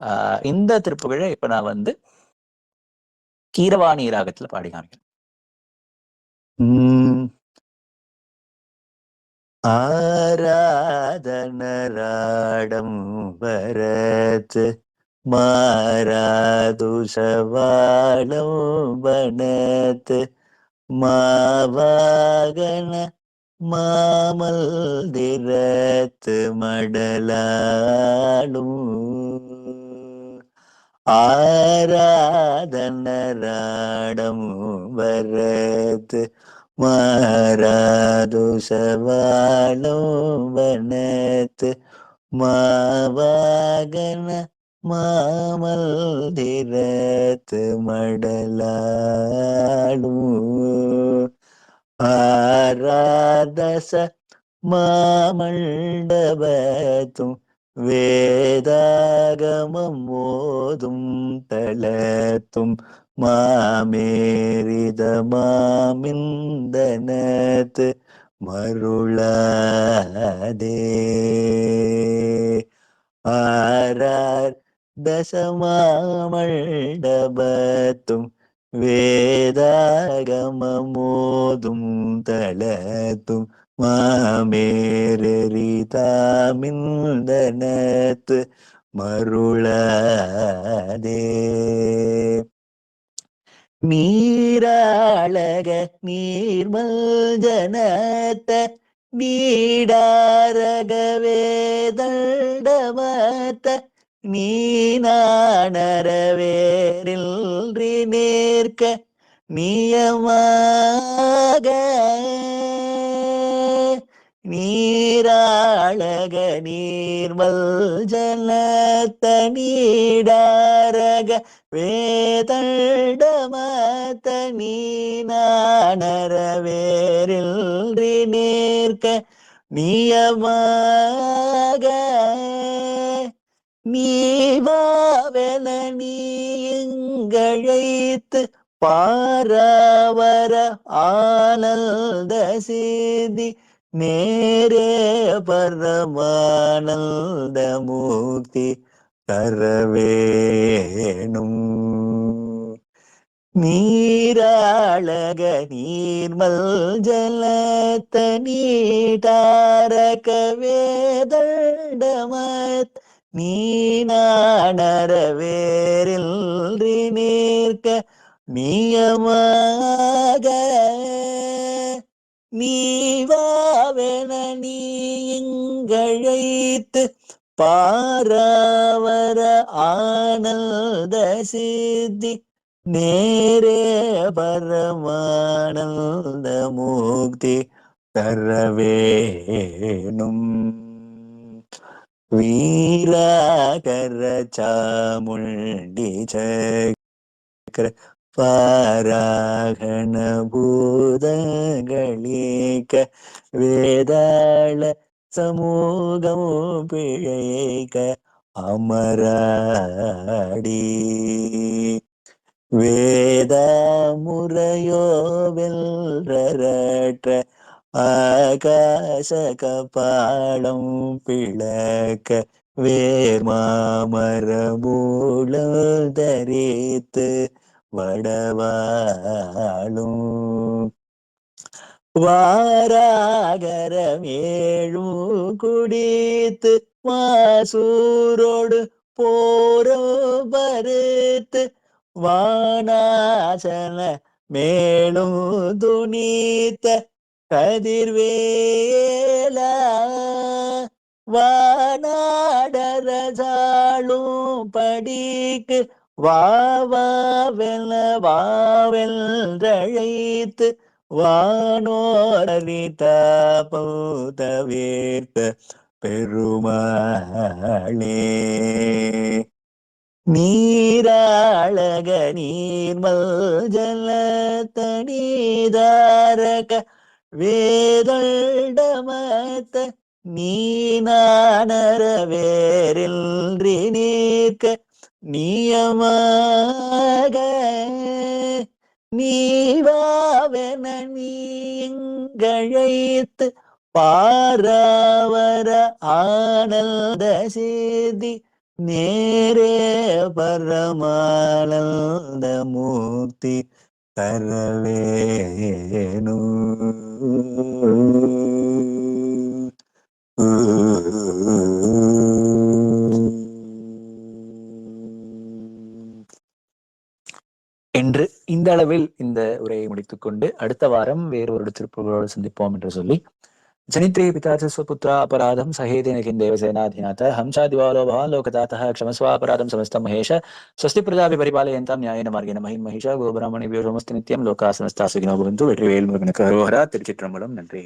ஆஹ் இந்த திருப்புகழை இப்ப நான் வந்து கீரவாணி ராகத்துல பாடி காமிக்கிறேன். ஆராதனராடம் வரத் மாராதுஷவாளம் வனத் மாவாகன மாமல் திரத்து மடலாடும் ஆராதனராடம் வரத் மாராதுஷவாளம் வனத் மாவாகன மாமல் திரத்து மடலாடும் ஆராதச மாமண்டபத்தும் വേദാഗമോതും തലത്തും മാമേരിത മാമിന്ദനത്ത് മരുളാദേ ആരാർ ദശമാമണ്ഡപത്തും വേദാഗമോതും തലത്തും மாமேரிதாமிந்தனத்து மருளாதே. நீராளக நீர்மல் ஜனத்த நீடாரக வேதண்டமத்த நீனானரவேரில்றி நீராழக நியமாக நீராளக நீர்மல் ஜலத்த நீடாரக வேதண்டமத்த நீனானரவேரில்றி நேர்க்க நியமாக நீவாவென நீங்கழைத்து பாராவர ஆனந்த சேதி நேரே பரமானந்த மூர்த்தி தரவேணும் நீராளக நீர்மல் ஜலத்த நீட்டாரக வேதண்டமத். நீனானரவேரில்றி நேர்க்க நியமாக நீவாவென நீ இங்கழைத்து பாராவர ஆனந்த சித்தி நேரே பரமானந்த முக்தி தரவேணும் வீராகர சாமுண்டி சக்கர பாராகண பூதங்களீக்க வேதாள சமூகம் பிழைக்க அமராடி. வேத முறையோ வெல்றற்ற ஆகாச கபாலம் பிளக்க வேர்மாமர மூலம் தரித்து வடவாளும் வாராகரமேழும் குடித்து மாசூரோடு போரோ பருத்து வானாசன மேலும் துணித்த கதிர்வேல வானாடரசாளும் படிக்கு வாவாவென வாவென்றழைத்து வானோரித பௌதவேர்த்த பெருமாளே. நீராழக நீர்மல் ஜலத்த வேதமத்த நீ நீனானர வேரில்றி நீர்க்க நியமாக நீவாவென நீங்கழைத்து பாராவர ஆனந்த சேதி நேரே பரமானந்த மூர்த்தி தரவேனு. என்று இந்த அளவில் இந்த உரையை முடித்துக்கொண்டு அடுத்த வாரம் வேறொரு திருப்புகளோடு சந்திப்போம் என்று சொல்லி ஜனித்ரே பிதா ச ஸ்வபுத்ரா அபராதம் சஹேதேன கிம் தேவசேனாதிநாத ஹம்சாதிவாலோ பவான் லோகதாத்தः क्षमस्वापराधं समस्तं महेश स्वस्ति प्रजापि परिपालयन्तां न्यायेन मार्गेण महिं महिषा गोब्राह्मणेभ्यो सोमस्ति नित्यं लोकाः समस्ताः सुखिनो भवन्तु வெற்றிவேல் முருகனுக்கு அரோகரா திருச்சிற்றம்பலம் நன்றி